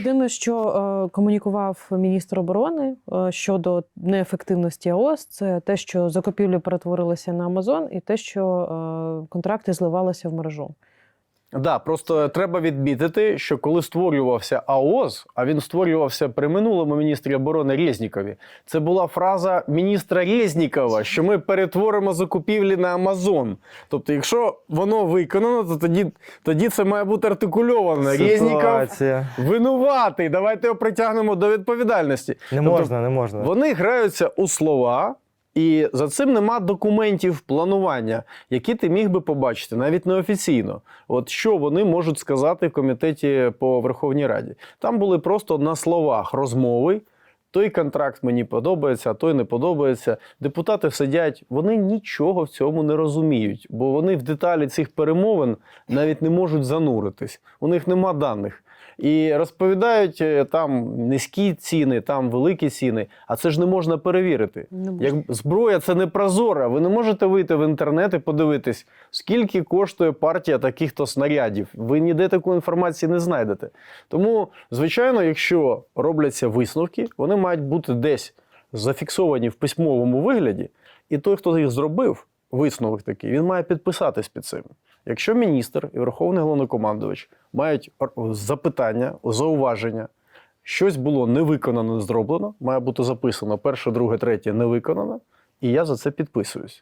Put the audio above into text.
Єдине, що е, комунікував міністр оборони е, щодо неефективності АОС, це те, що закупівлі перетворилися на Амазон, і те, що е, контракти зливалися в мережу. Да, просто треба відмітити, що коли створювався АОЗ, а він створювався при минулому міністрі оборони Резнікові, це була фраза міністра Резнікова, що ми перетворимо закупівлі на Амазон. Тобто, якщо воно виконано, то тоді, тоді це має бути артикульовано. Резніков винуватий. Давайте його притягнемо до відповідальності. Не Тобто, можна, не можна. Вони граються у слова, і за цим нема документів планування, які ти міг би побачити, навіть неофіційно. От що вони можуть сказати в комітеті по Верховній Раді. Там були просто на словах розмови. Той контракт мені подобається, а той не подобається. Депутати сидять, вони нічого в цьому не розуміють, бо вони в деталі цих перемовин навіть не можуть зануритись. У них нема даних. І розповідають е, там низькі ціни, там великі ціни, а це ж не можна перевірити. Не можна. Як зброя це не прозора. Ви не можете вийти в інтернет і подивитись, скільки коштує партія таких-то снарядів. Ви ніде такої інформації не знайдете. Тому, звичайно, якщо робляться висновки, вони мають бути десь зафіксовані в письмовому вигляді, і той, хто їх зробив, висновок такий, він має підписатись під цим. Якщо міністр і верховний головнокомандувач мають запитання, зауваження, щось було не виконано, не зроблено, має бути записано перше, друге, третє не виконано, і я за це підписуюсь.